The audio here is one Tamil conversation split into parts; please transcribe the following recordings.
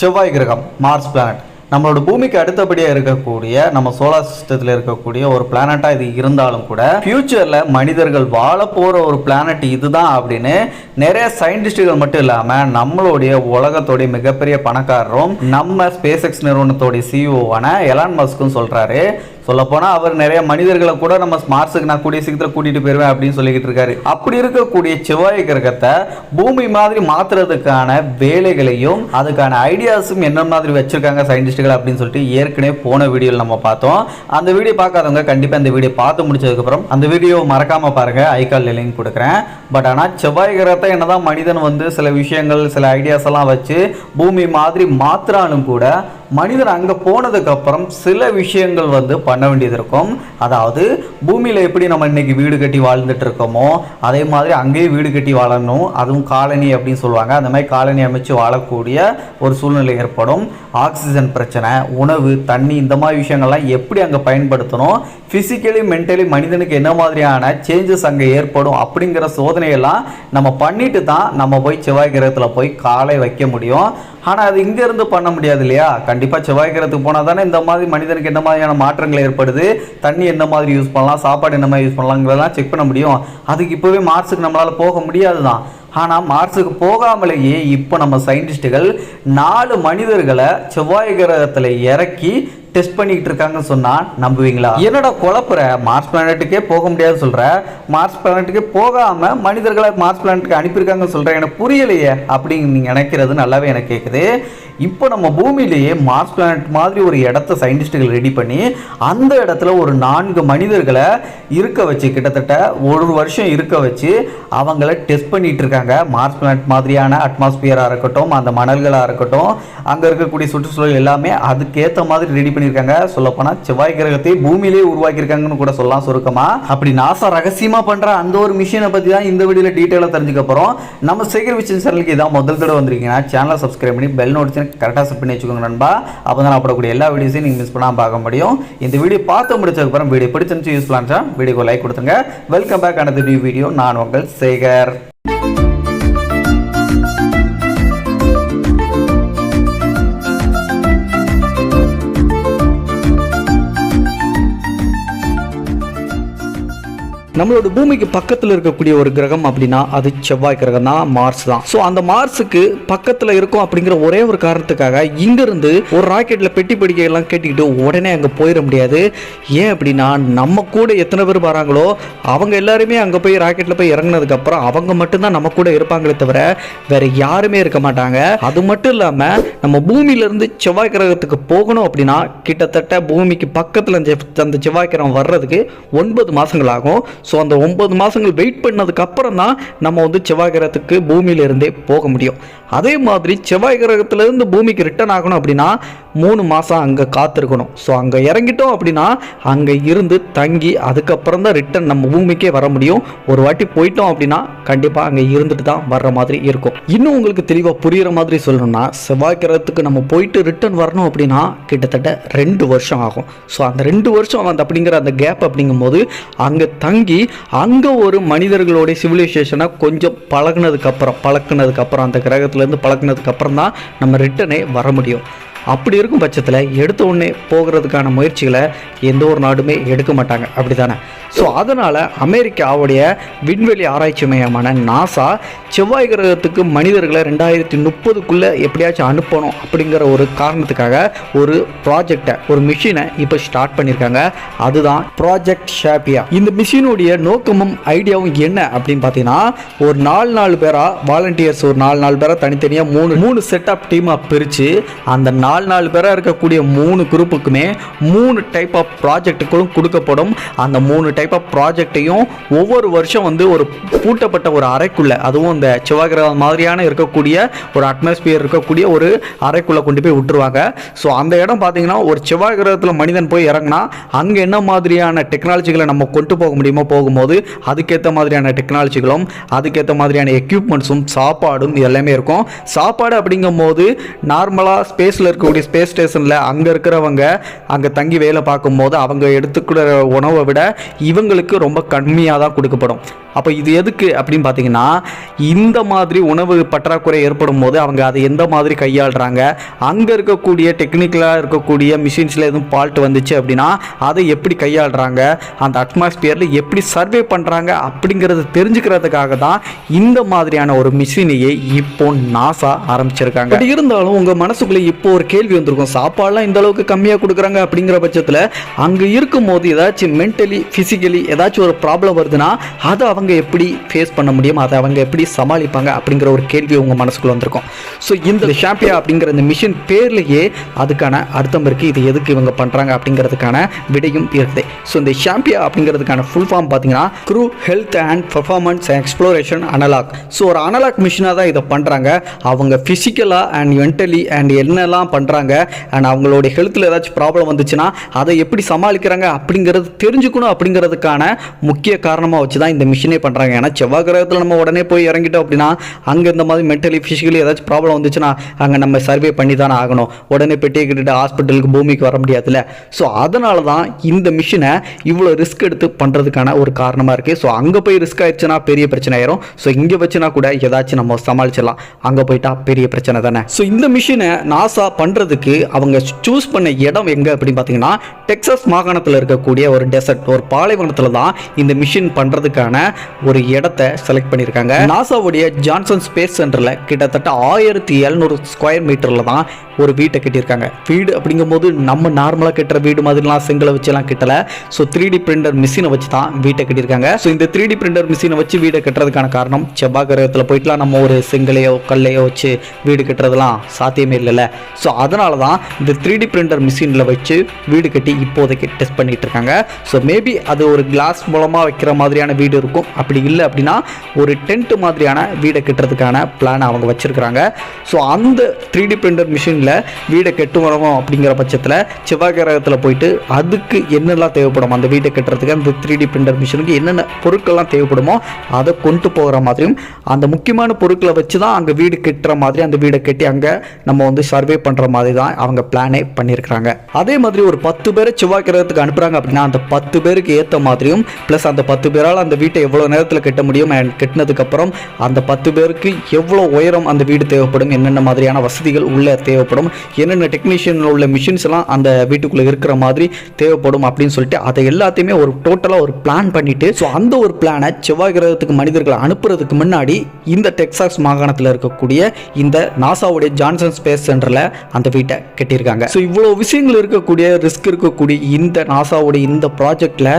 செவ்வாய் கிரகம் மார்ஸ் பிளானட் நம்மளோட பூமிக்கு அடுத்தபடியாக இருக்கக்கூடிய நம்ம சோலார் சிஸ்டத்தில் இருக்கக்கூடிய ஒரு பிளானட்டாக இது இருந்தாலும் கூட ஃபியூச்சரில் மனிதர்கள் வாழ போகிற ஒரு பிளானட் இதுதான் அப்படின்னு நிறைய சயின்டிஸ்டுகள் மட்டும் இல்லாமல் நம்மளுடைய உலகத்தோடைய மிகப்பெரிய பணக்காரரும் நம்ம ஸ்பேஸ் எக்ஸ் நிறுவனத்துடைய சிஇஓவான எலான் மஸ்க்கும் சொல்கிறாரு சொல்லப்போனால் அவர் நிறைய மனிதர்களை கூட நம்ம மார்ஸுக்கு நான் கூடிய சீக்கிரத்தில் கூட்டிகிட்டு போயிடுவேன் அப்படின்னு சொல்லிக்கிட்டு இருக்காரு. அப்படி இருக்கக்கூடிய செவ்வாய் கிரகத்தை பூமி மாதிரி மாற்றுறதுக்கான வேலைகளையும் அதுக்கான ஐடியாஸும் என்ன மாதிரி வச்சுருக்காங்க சயின்டிஸ்ட்டுகள் அப்படின்னு சொல்லிட்டு ஏற்கனவே போன வீடியோவில் நம்ம பார்த்தோம். அந்த வீடியோ பார்க்காதவங்க கண்டிப்பாக அந்த வீடியோ பார்த்து முடிச்சதுக்கப்புறம் அந்த வீடியோ மறக்காமல் பாருங்கள் ஐக்கால் லிங்க் கொடுக்குறேன். பட் ஆனால் செவ்வாய் கிரகத்தை என்னதான் மனிதன் வந்து சில விஷயங்கள் சில ஐடியாஸ் எல்லாம் வச்சு பூமி மாதிரி மாத்திராலும் கூட மனிதன் அங்கே போனதுக்கப்புறம் சில விஷயங்கள் வந்து பண்ண வேண்டியது இருக்கும். அதாவது பூமியில் எப்படி நம்ம இன்னைக்கு வீடு கட்டி வாழ்ந்துட்டு இருக்கோமோ அதே மாதிரி அங்கேயே வீடு கட்டி வாழணும். அதுவும் காலனி அப்படின்னு சொல்லுவாங்க. அந்த மாதிரி காலனி அமைச்சு வாழக்கூடிய ஒரு சூழ்நிலை ஏற்படும். ஆக்சிஜன் பிரச்சனை உணவு தண்ணி இந்த மாதிரி விஷயங்கள்லாம் எப்படி அங்கே பயன்படுத்தணும்? ஃபிசிக்கலி மென்டலி மனிதனுக்கு என்ன மாதிரியான சேஞ்சஸ் அங்கே ஏற்படும் அப்படிங்கிற சோதனையெல்லாம் நம்ம பண்ணிட்டு தான் நம்ம போய் செவ்வாய் கிரகத்தில் போய் காலை வைக்க முடியும். ஆனால் அது இங்கேருந்து பண்ண முடியாது இல்லையா? கண்டிப்பாக செவ்வாய் கிரகத்துக்கு போனால் தானே இந்த மாதிரி மனிதனுக்கு என்ன மாதிரியான மாற்றங்கள் ஏற்படுது? தண்ணி என்ன மாதிரி யூஸ் பண்ணலாம்? சாப்பாடு என்ன மாதிரி யூஸ் பண்ணலாங்கிறதெல்லாம் செக் பண்ண முடியும். அதுக்கு இப்போவே மார்ஸுக்கு நம்மளால் போக முடியாது தான் ஆனால் மார்ஸுக்கு போகாமலேயே இப்போ நம்ம சயின்டிஸ்ட்டுகள் நாலு மனிதர்களை செவ்வாய் கிரகத்தில் இறக்கி டெஸ்ட் பண்ணிக்கிட்டு இருக்காங்கன்னு சொன்னால் நம்புவீங்களா? என்னடா குழப்புற? மார்ஸ் பிளானட்டுக்கே போக முடியாதுன்னு சொல்கிற மார்ஸ் பிளானட்டுக்கே போகாமல் மனிதர்களை மார்ஸ் பிளானட்டுக்கு அனுப்பியிருக்காங்கன்னு சொல்கிறேன் எனக்கு புரியலையே அப்படின்னு நீங்கள் நினைக்கிறது நல்லாவே எனக்கு கேட்குது இப்போ நம்ம பூமியிலேயே மார்ஸ் பிளானட் மாதிரி ஒரு இடத்த சயின்டிஸ்ட்டுகள் ரெடி பண்ணி அந்த இடத்துல ஒரு நான்கு மனிதர்களை இருக்க வச்சு கிட்டத்தட்ட ஒரு வருஷம் இருக்க வச்சு அவங்கள டெஸ்ட் பண்ணிட்டு இருக்காங்க. மார்ஸ் பிளானட் மாதிரியான அட்மாஸ்பியராக இருக்கட்டும் அந்த மணல்களாக இருக்கட்டும் அங்கே இருக்கக்கூடிய சுற்றுச்சூழல் எல்லாமே அதுக்கேற்ற மாதிரி ரெடி பண்ணியிருக்காங்க. சொல்லப்போனால் செவ்வாய் கிரகத்தை பூமியிலேயே உருவாக்கியிருக்காங்கன்னு கூட சொல்லலாம் சுருக்கமாக அப்படி நாசா ரகசியமாக பண்ணுற அந்த ஒரு மிஷினை பற்றி தான் இந்த வீடியோவில் டீட்டெயிலாக தெரிஞ்சுக்க போகிறோம் நம்ம சேகர் விஷயம் சேனலுக்கு இதான் முதல் தடவை வந்திருக்கீங்கன்னா சேனலை சப்ஸ்கிரைப் பண்ணி பெல் நோட்டிஃபிகேஷன் கரெக்டாக செட் பண்ணி வச்சுக்கோங்க நண்பா. அப்போ தான் நான் போடக்கூடிய எல்லா வீடியோஸையும் நீங்கள் மிஸ் பண்ணாமல் பார்க்க முடியும். இந்த வீடியோ பார்த்து முடிச்சதுக்கப்புறம் வீடியோ பிடிச்சிருந்துச்சு யூஸ் பண்ணா வீடியோக்கு லைக் கொடுத்துங்க welcome back another new video நான் உங்கள் சேகர். நம்மளோட பூமிக்கு பக்கத்தில் இருக்கக்கூடிய ஒரு கிரகம் அப்படின்னா அது செவ்வாய் கிரகம் தான் மார்ஸ் தான். ஸோ அந்த மார்ஸுக்கு பக்கத்தில் இருக்கும் அப்படிங்கிற ஒரே ஒரு காரணத்துக்காக இங்கிருந்து ஒரு ராக்கெட்டில் பெட்டி பிடிக்கையெல்லாம் எல்லாம் கேட்டுக்கிட்டு உடனே அங்கே போயிட முடியாது. ஏன் அப்படின்னா நம்ம கூட எத்தனை பேர் வராங்களோ அவங்க எல்லாருமே அங்கே போய் ராக்கெட்டில் போய் இறங்குனதுக்கப்புறம் அவங்க மட்டும்தான் நம்ம கூட இருப்பாங்களே தவிர வேற யாருமே இருக்க மாட்டாங்க. அது மட்டும் இல்லாமல் நம்ம பூமியிலேருந்து செவ்வாய் கிரகத்துக்கு போகணும் அப்படின்னா கிட்டத்தட்ட பூமிக்கு பக்கத்தில் அந்த செவ்வாய் கிரகம் வர்றதுக்கு ஒன்பது மாதங்கள் ஆகும். ஸோ அந்த ஒன்பது மாதங்கள் வெயிட் பண்ணதுக்கு அப்புறம் தான் நம்ம வந்து செவ்வாய் கிரகத்துக்கு பூமியிலிருந்தே போக முடியும். அதே மாதிரி செவ்வாய் கிரகத்திலேருந்து பூமிக்கு ரிட்டர்ன் ஆகணும் அப்படின்னா மூணு மாதம் அங்கே காத்திருக்கணும். ஸோ அங்கே இறங்கிட்டோம் அப்படின்னா அங்கே இருந்து தங்கி அதுக்கப்புறம் தான் ரிட்டர்ன் நம்ம பூமிக்கே வர முடியும். ஒரு வாட்டி போயிட்டோம் அப்படின்னா கண்டிப்பாக அங்கே இருந்துட்டு தான் வர்ற மாதிரி இருக்கும். இன்னும் உங்களுக்கு தெளிவாக புரிகிற மாதிரி சொல்லணும்னா செவ்வாய் கிரகத்துக்கு நம்ம போயிட்டு ரிட்டர்ன் வரணும் அப்படின்னா கிட்டத்தட்ட ரெண்டு வருஷம் ஆகும். ஸோ அந்த ரெண்டு வருஷம் அந்த அப்படிங்கிற அந்த கேப் அப்படிங்கும்போது அங்கே தங்கி அங்கே ஒரு மனிதர்களுடைய சிவிலைசேஷனை கொஞ்சம் பழகுனதுக்கப்புறம் பழக்கினதுக்கப்புறம் அந்த கிரகத்தில் கிரகத்துலேருந்து பழகுனதுக்கப்புறம் தான் நம்ம ரிட்டனே வர முடியும். அப்படி இருக்கும் பட்சத்தில் எடுத்த உடனே போகிறதுக்கான முயற்சிகளை எந்த ஒரு நாடுமே எடுக்க மாட்டாங்க. அப்படி தானே ஸோ அதனால் அமெரிக்காவுடைய விண்வெளி ஆராய்ச்சி மையமான நாசா செவ்வாய் கிரகத்துக்கு மனிதர்களை ரெண்டாயிரத்தி முப்பதுக்குள்ளே எப்படியாச்சும் அனுப்பணும் அப்படிங்கிற ஒரு காரணத்துக்காக ஒரு ப்ராஜெக்டை ஒரு மிஷினை இப்போ ஸ்டார்ட் பண்ணியிருக்காங்க அதுதான் ப்ராஜெக்ட் ஷாப்பியா இந்த மிஷினுடைய நோக்கமும் ஐடியாவும் என்ன அப்படின்னு பார்த்தீங்கன்னா ஒரு நாலு நாலு பேராக வாலண்டியர்ஸ் ஒரு நாலு நாலு பேராக தனித்தனியாக மூணு மூணு செட் ஆஃப் டீமாக பிரித்து அந்த நாலு நாலு பேராக இருக்கக்கூடிய மூணு குரூப்புக்குமே மூணு டைப் ஆஃப் ப்ராஜெக்ட்டுகளும் கொடுக்கப்படும். அந்த மூணு டைப் ஆஃப் ப்ராஜெக்டையும் ஒவ்வொரு வருஷம் வந்து ஒரு பூட்டப்பட்ட ஒரு அறைக்குள்ளே அதுவும் இந்த செவ்வாய் கிரகம் மாதிரியான இருக்கக்கூடிய ஒரு அட்மாஸ்பியர் இருக்கக்கூடிய ஒரு அறைக்குள்ளே கொண்டு போய் விட்டுருவாங்க. ஸோ அந்த இடம் பார்த்தீங்கன்னா ஒரு செவ்வாய் கிரகத்தில் மனிதன் போய் இறங்கினா அங்கே என்ன மாதிரியான டெக்னாலஜிகளை நம்ம கொண்டு போக முடியுமோ போகும்போது அதுக்கேற்ற மாதிரியான டெக்னாலஜிகளும் அதுக்கேற்ற மாதிரியான எக்யூப்மெண்ட்ஸும் சாப்பாடும் இது எல்லாமே இருக்கும். சாப்பாடு அப்படிங்கும்போது நார்மலாக ஸ்பேஸில் இருக்க இருக்கக்கூடிய ஸ்பேஸ் ஸ்டேஷனில் அங்கே இருக்கிறவங்க அங்கே தங்கி வேலை பார்க்கும்போது அவங்க எடுத்துக்கிற உணவை விட இவங்களுக்கு ரொம்ப கம்மியாக தான் கொடுக்கப்படும். அப்போ இது எதுக்கு அப்படின்னு பார்த்தீங்கன்னா இந்த மாதிரி உணவு பற்றாக்குறை ஏற்படும் போது அவங்க அதை எந்த மாதிரி கையாளுறாங்க அங்கே இருக்கக்கூடிய டெக்னிக்கலாக இருக்கக்கூடிய மிஷின்ஸில் எதுவும் ஃபால்ட் வந்துச்சு அப்படின்னா அதை எப்படி கையாளுறாங்க அந்த அட்மாஸ்பியரில் எப்படி சர்வே பண்ணுறாங்க அப்படிங்கிறத தெரிஞ்சுக்கிறதுக்காக தான் இந்த மாதிரியான ஒரு மிஷினையே இப்போ நாசா ஆரம்பிச்சிருக்காங்க. இருந்தாலும் உங்கள் மனசுக்குள்ளே இப்போ ஒரு கேள்வி வந்திருக்கும். சாப்பாடுலாம் இந்த அளவுக்கு கம்மியாக கொடுக்குறாங்க அப்படிங்கிற பட்சத்தில் அங்கே இருக்கும்போது ஏதாச்சும் மென்டலி ஃபிசிக்கலி ஏதாச்சும் ஒரு ப்ராப்ளம் வருதுன்னா அதை அவங்க எப்படி ஃபேஸ் பண்ண முடியும் அதை அவங்க எப்படி சமாளிப்பாங்க அப்படிங்கிற ஒரு கேள்வி உங்கள் மனசுக்குள்ள வந்திருக்கும். ஸோ இந்த ஷாம்பியா அப்படிங்கிற இந்த மிஷின் பேர்லேயே அதுக்கான அர்த்தம் இருக்குது இது எதுக்கு இவங்க பண்ணுறாங்க அப்படிங்கிறதுக்கான விடையும் இருக்குது. ஸோ இந்த ஷாம்பியா அப்படிங்கிறதுக்கான ஃபுல் ஃபார்ம் பார்த்தீங்கன்னா crew health and performance exploration analogue so ஒரு அனலாக் மிஷினாக தான் இதை பண்ணுறாங்க அவங்க ஃபிசிக்கலாக அண்ட் மென்டலி அண்ட் என்னெல்லாம் பண்ணுறாங்க அண்ட் அவங்களுடைய ஹெல்த்தில் ஏதாச்சும் ப்ராப்ளம் வந்துச்சுன்னா அதை எப்படி சமாளிக்கிறாங்க அப்படிங்கிறது தெரிஞ்சுக்கணும் அப்படிங்கிறதுக்கான முக்கிய காரணமாக வச்சு தான் இந்த மிஷினே பண்ணுறாங்க ஏன்னா செவ்வாய் கிரகத்தில் நம்ம உடனே போய் இறங்கிட்டோம் அப்படின்னா அங்கே இந்த மாதிரி மென்டலி ஃபிசிக்கலி ஏதாச்சும் ப்ராப்ளம் வந்துச்சுன்னா அங்கே நம்ம சர்வே பண்ணி தானே ஆகணும். உடனே பெட்டியை கட்டிட்டு ஹாஸ்பிட்டலுக்கு பூமிக்கு வர முடியாதுல்ல. ஸோ அதனால தான் இந்த மிஷினை இவ்வளோ ரிஸ்க் எடுத்து பண்ணுறதுக்கான ஒரு காரணமாக இருக்குது ஸோ அங்கே போய் ரிஸ்க் ஆயிடுச்சுன்னா பெரிய பிரச்சனை ஆயிரும். ஸோ இங்கே வச்சுனா கூட ஏதாச்சும் நம்ம சமாளிச்சிடலாம். அங்கே போயிட்டா பெரிய பிரச்சனை தானே. ஸோ இந்த மிஷினை நாசா பண்ணுறதுக்கு அவங்க சூஸ் பண்ண இடம் எங்கே அப்படின்னு பார்த்தீங்கன்னா டெக்ஸஸ் மாகாணத்தில் இருக்கக்கூடிய ஒரு டெசர்ட் ஒரு பாலைவனத்தில் தான் இந்த மிஷின் பண்ணுறதுக்கான ஒரு இடத்த செலக்ட் பண்ணியிருக்காங்க. நாசாவுடைய ஜான்சன் ஸ்பேஸ் சென்டரில் கிட்டத்தட்ட ஆயிரத்தி எழுநூறு ஸ்கொயர் மீட்டரில் தான் ஒரு வீட்டை கட்டியிருக்காங்க. வீடு அப்படிங்கும்போது நம்ம நார்மலாக கட்டுற வீடு மாதிரிலாம் செங்கலை வச்செல்லாம் கட்டல. ஸோ த்ரீ டி பிரிண்டர் மிஷினை வச்சு தான் வீட்டை கட்டியிருக்காங்க. ஸோ இந்த த்ரீ டி பிரிண்டர் மிஷினை வச்சு வீடை கட்டுறதுக்கான காரணம் செவ்வாய் கிரகத்தில் போயிட்டுலாம் நம்ம ஒரு செங்கலையோ கல்லையோ வச்சு வீடு கட்டுறதுலாம் சாத்தியமே இல்லைல்ல. ஸோ அதனால தான் இந்த த்ரீ டி பிரிண்டர் மிஷினில் வச்சு வீடு கட்டி இப்போதைக்கு டெஸ்ட் பண்ணிகிட்டு இருக்காங்க. ஸோ மேபி அது ஒரு கிளாஸ் மூலமாக வைக்கிற மாதிரியான வீடு இருக்கும். அப்படி இல்லை அப்படின்னா ஒரு டென்ட் மாதிரியான வீடை கட்டுறதுக்கான பிளான் அவங்க வச்சுருக்குறாங்க. ஸோ அந்த த்ரீ டி பிரிண்டர் மிஷினில் வீடை கட்டு வரணும் அப்படிங்கிற பட்சத்தில் செவ்வாய் கிரகத்தில் போயிட்டு அதுக்கு என்னெல்லாம் தேவைப்படும்? அந்த வீட்டை கட்டுறதுக்கு அந்த த்ரீ டி பிரிண்டர் மிஷினுக்கு என்னென்ன பொருட்கள்லாம் தேவைப்படுமோ அதை கொண்டு போகிற மாதிரியும் அந்த முக்கியமான பொருட்களை வச்சு தான் அங்கே வீடு கட்டுற மாதிரி அந்த வீடை கட்டி அங்கே நம்ம வந்து சர்வே பண்ணுற மாதிரி தான் அவங்க பிளானே பண்ணியிருக்கிறாங்க அதே மாதிரி ஒரு பத்து பேரை செவ்வாய் கிரகத்துக்கு அனுப்புகிறாங்க அப்படின்னா அந்த பத்து பேருக்கு ஏற்ற மாதிரியும் ப்ளஸ் அந்த பத்து பேரால் அந்த வீட்டை எவ்வளோ நேரத்தில் கட்ட முடியும் அண்ட் கட்டினதுக்கப்புறம் அந்த பத்து பேருக்கு எவ்வளோ உயரம் அந்த வீடு தேவைப்படும் என்னென்ன மாதிரியான வசதிகள் உள்ளே தேவைப்படும் என்னென்ன டெக்னீஷியனில் உள்ள மிஷின்ஸ் எல்லாம் அந்த வீட்டுக்குள்ளே இருக்கிற மாதிரி தேவைப்படும் அப்படின்னு சொல்லிட்டு அதை எல்லாத்தையுமே ஒரு டோட்டலாக ஒரு பிளான் பண்ணிட்டு ஸோ அந்த ஒரு பிளானை செவ்வாய் கிரகத்துக்கு மனிதர்களை அனுப்புறதுக்கு முன்னாடி இந்த டெக்ஸாஸ் மாகாணத்தில் இருக்கக்கூடிய இந்த நாசாவுடைய ஜான்சன் ஸ்பேஸ் சென்டரில் அந்த வீட்டை கட்டியிருக்காங்க. ஸோ இவ்வளோ விஷயங்கள் இருக்கக்கூடிய ரிஸ்க் இருக்கக்கூடிய இந்த நாசாவுடைய இந்த ப்ராஜெக்டில்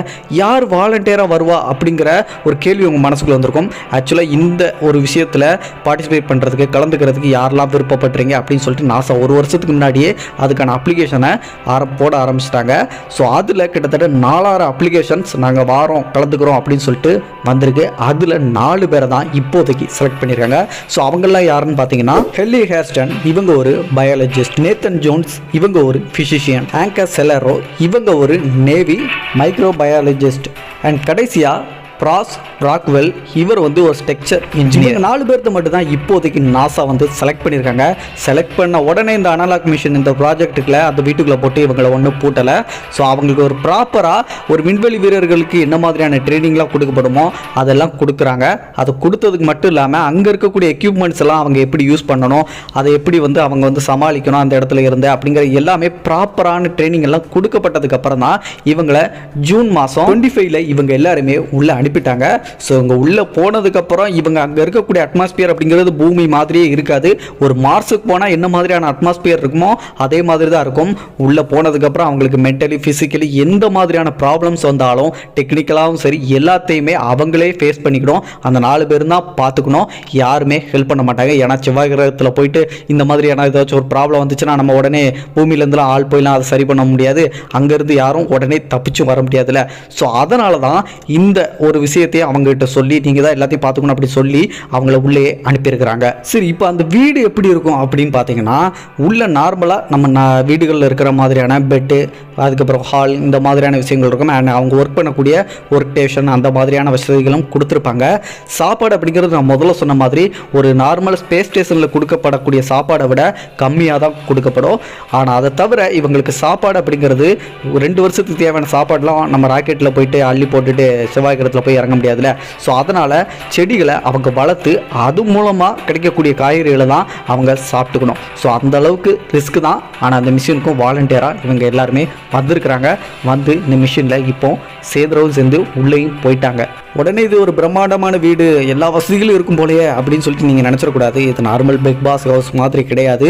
யார் வாலண்டியராக வருவா அப்படிங்கிற ஒரு கேள்வி உங்கள் மனசுக்குள்ள வந்திருக்கும். ஆக்சுவலாக இந்த ஒரு விஷயத்தில் பார்ட்டிசிபேட் பண்ணுறதுக்கு கலந்துக்கிறதுக்கு யாரெல்லாம் விருப்பப்படுறீங்க அப்படின்னு சொல்லிட்டு நாசா ஒரு வருஷத்துக்கு முன்னாடியே அதுக்கான அப்ளிகேஷனை ஆர போட ஆரம்பிச்சிட்டாங்க. ஸோ அதில் கிட்டத்தட்ட நாலாயிரம் அப்ளிகேஷன்ஸ் நாங்கள் வாரம் கலந்துக்கிறோம் அப்படின்னு சொல்லிட்டு வந்திருக்கு. அதில் நாலு பேரை தான் இப்போதைக்கு செலக்ட் பண்ணியிருக்காங்க. ஸோ அவங்கெல்லாம் யாருன்னு பார்த்தீங்கன்னா ஹெல்லி ஹேர்ஸ்டன் இவங்க ஒரு பயாலஜி பயாலஜிஸ்ட் நேத்தன் ஜோன்ஸ் இவங்க ஒரு ஃபிசிஷியன் ஆங்கர் செலரோ இவங்க ஒரு நேவி மைக்ரோபயாலஜிஸ்ட் அண்ட் கடைசியாக ப்ராஸ் ராக்வெல் இவர் வந்து ஒரு ஸ்ட்ரக்சர் இன்ஜினியர் நாலு பேர்த்து மட்டும் தான் இப்போதைக்கு நாசா வந்து செலக்ட் பண்ணியிருக்காங்க. செலக்ட் பண்ண உடனே இந்த அனலாக் மிஷின் இந்த ப்ராஜெக்ட்டுக்குள்ள அந்த வீட்டுக்குள்ளே போட்டு இவங்களை ஒன்றும் பூட்டலை. ஸோ அவங்களுக்கு ஒரு ப்ராப்பராக ஒரு விண்வெளி வீரர்களுக்கு என்ன மாதிரியான ட்ரைனிங்லாம் கொடுக்கப்படுமோ அதெல்லாம் கொடுக்குறாங்க. அது கொடுத்ததுக்கு மட்டும் இல்லாமல் அங்கே இருக்கக்கூடிய எக்யூப்மெண்ட்ஸ் எல்லாம் அவங்க எப்படி யூஸ் பண்ணணும் அதை எப்படி வந்து அவங்க வந்து சமாளிக்கணும் அந்த இடத்துல இருந்து அப்படிங்கிற எல்லாமே ப்ராப்பரான ட்ரைனிங் எல்லாம் கொடுக்கப்பட்டதுக்கு அப்புறம் தான் இவங்களை ஜூன் மாதம் டுவெண்ட்டி ஃபைவ்ல இவங்க எல்லாருமே உள்ள அனுப்பி அனுப்பிட்டாங்க. ஸோ இவங்க உள்ளே போனதுக்கப்புறம் இவங்க அங்கே இருக்கக்கூடிய அட்மாஸ்பியர் அப்படிங்கிறது பூமி மாதிரியே இருக்காது. ஒரு மார்ஸுக்கு போனால் என்ன மாதிரியான அட்மாஸ்பியர் இருக்குமோ அதே மாதிரி தான் இருக்கும். உள்ளே போனதுக்கப்புறம் அவங்களுக்கு மென்டலி ஃபிசிக்கலி எந்த மாதிரியான ப்ராப்ளம்ஸ் வந்தாலும் டெக்னிக்கலாகவும் சரி எல்லாத்தையுமே அவங்களே ஃபேஸ் பண்ணிக்கணும். அந்த நாலு பேரும் தான் பார்த்துக்கணும். யாருமே ஹெல்ப் பண்ண மாட்டாங்க. ஏன்னா செவ்வாய் கிரகத்தில் போயிட்டு இந்த மாதிரியான ஏதாச்சும் ஒரு ப்ராப்ளம் வந்துச்சுன்னா நம்ம உடனே பூமியிலேருந்துலாம் ஆள் போயெல்லாம் அதை சரி பண்ண முடியாது. அங்கேருந்து யாரும் உடனே தப்பிச்சு வர முடியாதுல்ல. ஸோ அதனால தான் இந்த ஒரு விஷயத்தையும் அவங்ககிட்ட சொல்லி நீங்கள் தான் எல்லாத்தையும் பார்த்துக்கணும் அப்படி சொல்லி அவங்கள உள்ளே அனுப்பியிருக்கிறாங்க. சரி இப்போ அந்த வீடு எப்படி இருக்கும் அப்படின்னு பார்த்தீங்கன்னா உள்ள நார்மலாக நம்ம ந- வீடுகளில் இருக்கிற மாதிரியான பெட்டு அதுக்கப்புறம் ஹால் இந்த மாதிரியான விஷயங்கள் இருக்கும். அண்ட் அவங்க ஒர்க் பண்ணக்கூடிய ஒர்க் ஸ்டேஷன் அந்த மாதிரியான வசதிகளும் கொடுத்துருப்பாங்க. சாப்பாடு அப்படிங்கிறது நான் முதல்ல சொன்ன மாதிரி ஒரு நார்மல் ஸ்பேஸ் ஸ்டேஷனில் கொடுக்கப்படக்கூடிய சாப்பாடை விட கம்மியாக தான் கொடுக்கப்படும். ஆனால் அதை தவிர இவங்களுக்கு சாப்பாடு அப்படிங்கிறது ஒரு ரெண்டு வருஷத்துக்கு தேவையான சாப்பாடுலாம் நம்ம ராக்கெட்டில் போயிட்டு அள்ளி போட்டுட்டு செவ்வாய் கிரகத்தில் போய் இறங்க முடியாதுல்ல? ஸோ அதனால் செடிகளை அவங்க வளர்த்து அது மூலமாக கிடைக்கக்கூடிய காய்கறிகளை தான் அவங்க சாப்பிட்டுக்கணும். ஸோ அந்த அளவுக்கு ரிஸ்க் தான். ஆனால் அந்த மிஷினுக்கும் வாலண்டியராக இவங்க எல்லாருமே வந்திருக்கிறாங்க. வந்து இந்த மிஷினில் இப்போ சேதரவும் சேர்ந்து உள்ளேயும் போயிட்டாங்க. உடனே இது ஒரு பிரம்மாண்டமான வீடு. எல்லா வசதிகளும் இருக்கும் போலயே அப்படின்னு சொல்லிட்டு நீங்கள் நினச்சிடக்கூடாது. இது நார்மல் பிக் பாஸ் ஹவுஸ் மாதிரி கிடையாது.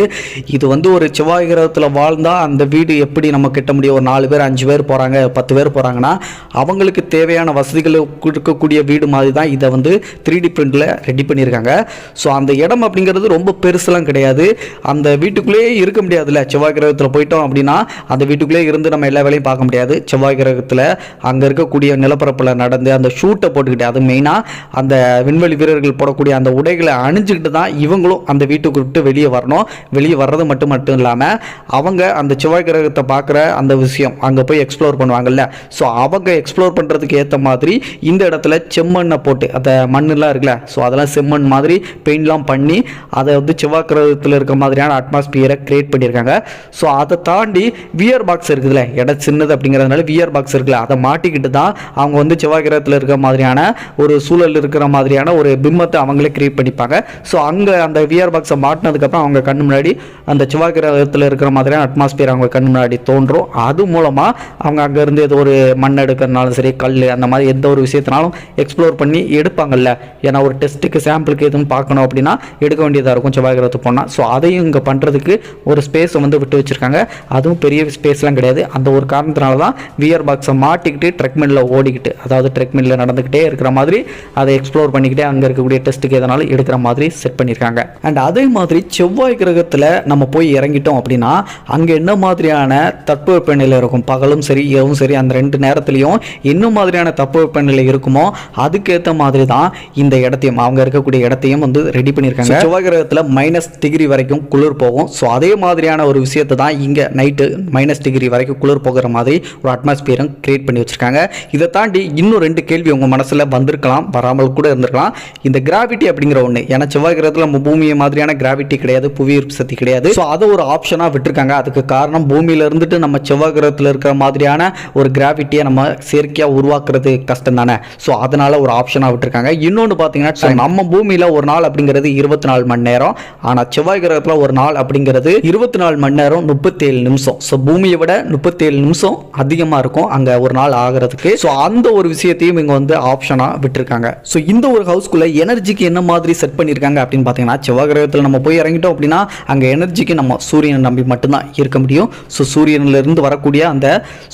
இது வந்து ஒரு செவ்வாய் கிரகத்தில் வாழ்ந்தால் அந்த வீடு எப்படி நம்ம கட்ட முடியும்? ஒரு நாலு பேர் அஞ்சு பேர் போகிறாங்க பத்து பேர் போகிறாங்கன்னா அவங்களுக்கு தேவையான வசதிகளை கொடுக்கக்கூடிய வீடு மாதிரி தான் இதை வந்து த்ரீ டி பிரிண்டில் ரெடி பண்ணியிருக்காங்க. ஸோ அந்த இடம் அப்படிங்கிறது ரொம்ப பெருசுலாம் கிடையாது. அந்த வீட்டுக்குள்ளேயே இருக்க முடியாதுல்ல. செவ்வாய் கிரகத்தில் போயிட்டோம் அப்படின்னா அந்த வீட்டுக்குள்ளேயே இருந்து நம்ம எல்லா வேலையும் பார்க்க முடியாது. செவ்வாய் கிரகத்தில் அங்கே இருக்கக்கூடிய நிலப்பரப்பில் நடந்து அந்த ஷூட்டை போட்டுக்கிட்டு அது மெயினாக அந்த விண்வெளி வீரர்கள் போடக்கூடிய அந்த உடைகளை அணிஞ்சுக்கிட்டு தான் இவங்களும் அந்த வீட்டுக்கு விட்டு வெளியே வரணும். வெளியே வர்றது மட்டும் மட்டும் இல்லாமல் அவங்க அந்த செவ்வாய் கிரகத்தை பார்க்குற அந்த விஷயம் அங்கே போய் எக்ஸ்ப்ளோர் பண்ணுவாங்கல்ல. ஸோ அவங்க எக்ஸ்ப்ளோர் பண்ணுறதுக்கு ஏற்ற மாதிரி இந்த இடத்துல செம்மண்ணை போட்டு அந்த மண்ணெல்லாம் இருக்குல்ல ஸோ அதெல்லாம் செம்மண் மாதிரி பெயிண்ட்லாம் பண்ணி அதை வந்து செவ்வாய் கிரகத்தில் இருக்க மாதிரியான அட்மாஸ்பியரை கிரியேட் பண்ணியிருக்காங்க. ஸோ அதை தாண்டி வியர் பாக்ஸ் இருக்குதுல்ல இடம் சின்னது அப்படிங்கிறதுனால வியர் பாக்ஸ் இருக்குல்ல அதை மாட்டிக்கிட்டு தான் அவங்க வந்து செவ்வாய் கிரகத்தில் இருக்க மாதிரியான ஒரு சூழல் இருக்கிற மாதிரியான ஒரு பிம்பத்தை அவங்களே கிரியேட் பண்ணிப்பாங்க. ஸோ அங்கே அந்த வியர் பாக்ஸை மாட்டினதுக்கப்புறம் அவங்க கண்ணு முன்னாடி அந்த செவ்வாய் கிரகத்தில் இருக்கிற மாதிரியான அட்மாஸ்பியர் அவங்க கண்ணு முன்னாடி தோன்றும். அது மூலமாக அவங்க அங்கேருந்து ஏதோ ஒரு மண் எடுக்கிறனாலும் சரி கல் அந்த மாதிரி எந்த ஒரு விஷயம் விஷயத்தினாலும் எக்ஸ்ப்ளோர் பண்ணி எடுப்பாங்கல்ல. ஏன்னா ஒரு டெஸ்ட்டுக்கு சாம்பிளுக்கு எதுவும் பார்க்கணும் அப்படின்னா எடுக்க வேண்டியதாக இருக்கும் செவ்வாய் கிரகத்துக்கு போனால் ஸோ அதையும் இங்கே பண்ணுறதுக்கு ஒரு ஸ்பேஸை வந்து விட்டு வச்சுருக்காங்க. அதுவும் பெரிய ஸ்பேஸ்லாம் கிடையாது. அந்த ஒரு காரணத்தினால தான் வியர் பாக்ஸை மாட்டிக்கிட்டு ட்ரெக்மெண்டில் ஓடிக்கிட்டு அதாவது ட்ரெக்மில்ல நடந்துக்கிட்டே இருக்கிற மாதிரி அதை எக்ஸ்ப்ளோர் பண்ணிக்கிட்டே அங்கே இருக்கக்கூடிய டெஸ்ட்டுக்கு எதனாலும் எடுக்கிற மாதிரி செட் பண்ணியிருக்காங்க. அண்ட் அதே மாதிரி செவ்வாய் கிரகத்தில் நம்ம போய் இறங்கிட்டோம் அப்படின்னா அங்கே என்ன மாதிரியான தட்பவெப்பநிலை இருக்கும்? பகலும் சரி இரவும் சரி அந்த ரெண்டு நேரத்துலையும் என்ன மாதிரியான தட்பவெப்பநிலை இருக்குமோ? அதுக்கேற்ற மாதிரி தான் இந்த இடத்தையும் அவங்க இருக்கக்கூடிய இடத்தையும் வந்து ரெடி பண்ணியிருக்காங்க. செவ்வாய் கிரகத்தில் மைனஸ் டிகிரி வரைக்கும் குளிர் போகும். ஸோ அதே மாதிரியான ஒரு விஷயத்தை தான் இங்கே நைட்டு மைனஸ் டிகிரி வரைக்கும் குளிர் போகிற மாதிரி ஒரு அட்மாஸ்பியரும் கிரியேட் பண்ணி வச்சிருக்காங்க. இதை தாண்டி இன்னும் ரெண்டு கேள்வி உங்கள் மனசில் வந்திருக்கலாம் வராமல் கூட இருந்திருக்கலாம். இந்த கிராவிட்டி அப்படிங்கிற ஒன்று ஏன்னா செவ்வாய் கிரகத்தில் பூமியை மாதிரியான கிராவிட்டி கிடையாது புவி ஈர்ப்பு சக்தி கிடையாது. ஸோ அதை ஒரு ஆப்ஷனாக விட்டுருக்காங்க. அதுக்கு காரணம் பூமியில இருந்துட்டு நம்ம செவ்வாய் கிரகத்தில் இருக்கிற மாதிரியான ஒரு கிராவிட்டியை நம்ம செயற்கையாக உருவாக்குறது கஷ்டம் தானே ஸோ அதனால ஒரு ஆப்ஷனாக விட்டுருக்காங்க. இன்னொன்று பார்த்தீங்கன்னா நம்ம பூமியில் ஒரு நாள் அப்படிங்கிறது இருபத்தி நாலு மணி நேரம். ஆனால் செவ்வாய் கிரகத்தில் ஒரு நாள் அப்படிங்கிறது இருபத்தி நாலு மணி நேரம் முப்பத்தேழு நிமிஷம். ஸோ பூமியை விட முப்பத்தேழு நிமிஷம் அதிகமாக இருக்கும் அங்கே ஒரு நாள் ஆகிறதுக்கு. ஸோ அந்த ஒரு விஷயத்தையும் இங்கே வந்து ஆப்ஷனாக விட்டுருக்காங்க. ஸோ இந்த ஒரு ஹவுஸ்க்குள்ளே எனர்ஜிக்கு என்ன மாதிரி செட் பண்ணியிருக்காங்க அப்படின்னு பார்த்தீங்கன்னா செவ்வாய் கிரகத்தில் நம்ம போய் இறங்கிட்டோம் அப்படின்னா அங்கே எனர்ஜிக்கு நம்ம சூரியனை நம்பி மட்டும்தான் இருக்க முடியும். ஸோ சூரியனிலிருந்து வரக்கூடிய அந்த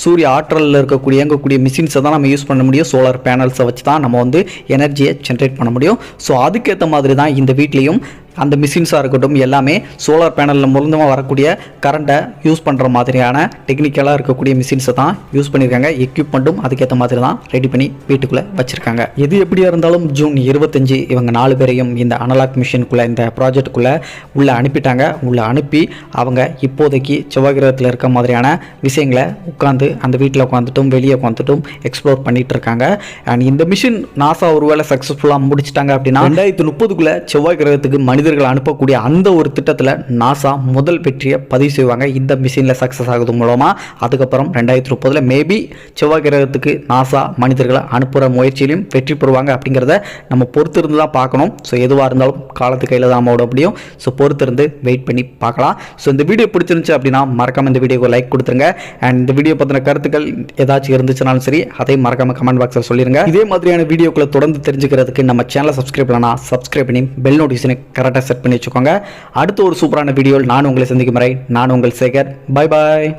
சூரிய ஆற்றலில் இருக்கக்கூடிய இயங்கக்கூடிய மிஷின்ஸை தான் நம்ம யூஸ் பண்ண முடியும். சோலார் பேனல்ஸை வச்சு தான் நம்ம வந்து எனர்ஜியை ஜென்ரேட் பண்ண முடியும். ஸோ அதுக்கேற்ற மாதிரி தான் இந்த வீட்லேயும் அந்த மிஷின்ஸாக இருக்கட்டும் எல்லாமே சோலார் பேனலில் மூலமாக வரக்கூடிய கரண்ட்டை யூஸ் பண்ணுற மாதிரியான டெக்னிக்கலாக இருக்கக்கூடிய மிஷின்ஸை தான் யூஸ் பண்ணியிருக்காங்க எக்யூப்மெண்ட்டும் அதுக்கேற்ற மாதிரி தான் ரெடி பண்ணி வீட்டுக்குள்ளே வச்சுருக்காங்க. எது எப்படியா இருந்தாலும் ஜூன் இருபத்தஞ்சு இவங்க நாலு பேரையும் இந்த அனலாக் மிஷினுக்குள்ளே இந்த ப்ராஜெக்ட்டுக்குள்ளே உள்ளே அனுப்பிட்டாங்க. உள்ளே அனுப்பி அவங்க இப்போதைக்கு செவ்வாய் கிரகத்தில் இருக்க மாதிரியான விஷயங்களை உட்காந்து அந்த வீட்டில் உட்காந்துட்டும் வெளியே உட்காந்துட்டும் எக்ஸ்ப்ளோர் பண்ணிகிட்டு இருக்காங்க. அண்ட் இந்த மிஷின் நாசா ஒருவேளை சக்ஸஸ்ஃபுல்லாக முடிச்சிட்டாங்க அப்படின்னா ரெண்டாயிரத்தி முப்பதுக்குள்ளே செவ்வாய் கிரகத்துக்கு மனித மனிதர்கள் அனுப்பக்கூடிய அந்த ஒரு திட்டத்தில் நாசா முதல் வெற்றியை பதிவு செய்வாங்க. இந்த மிஷினில் சக்ஸஸ் ஆகுது மூலமாக அதுக்கப்புறம் ரெண்டாயிரத்தி முப்பதில் மேபி செவ்வாய் கிரகத்துக்கு நாசா மனிதர்களை அனுப்புகிற முயற்சியிலும் வெற்றி பெறுவாங்க அப்படிங்கிறத நம்ம பொறுத்திருந்து தான் பார்க்கணும். ஸோ எதுவாக இருந்தாலும் காலத்து கையில் தான் ஓட முடியும் ஸோ பொறுத்திருந்து வெயிட் பண்ணி பார்க்கலாம். ஸோ இந்த வீடியோ பிடிச்சிருந்துச்சு அப்படின்னா மறக்காம இந்த வீடியோக்கு லைக் கொடுத்துருங்க. அண்ட் இந்த வீடியோ பற்றின கருத்துக்கள் ஏதாச்சும் இருந்துச்சுனாலும் சரி அதையும் மறக்காம கமெண்ட் பாக்ஸில் சொல்லிருங்க. இதே மாதிரியான வீடியோக்களை தொடர்ந்து தெரிஞ்சுக்கிறதுக்கு நம்ம சேனலை சப்ஸ்கிரைப் பண்ணலாம் சப்ஸ்கிரைப் பண்ணி பெல் நோட்டிஃபிகேஷனை கரெக்டாக செட் பண்ணி வச்சுக்கோங்க. அடுத்த ஒரு சூப்பரான வீடியோவில் நான் உங்களை சந்திக்கும் வரை நான் உங்கள் சேகர். Bye bye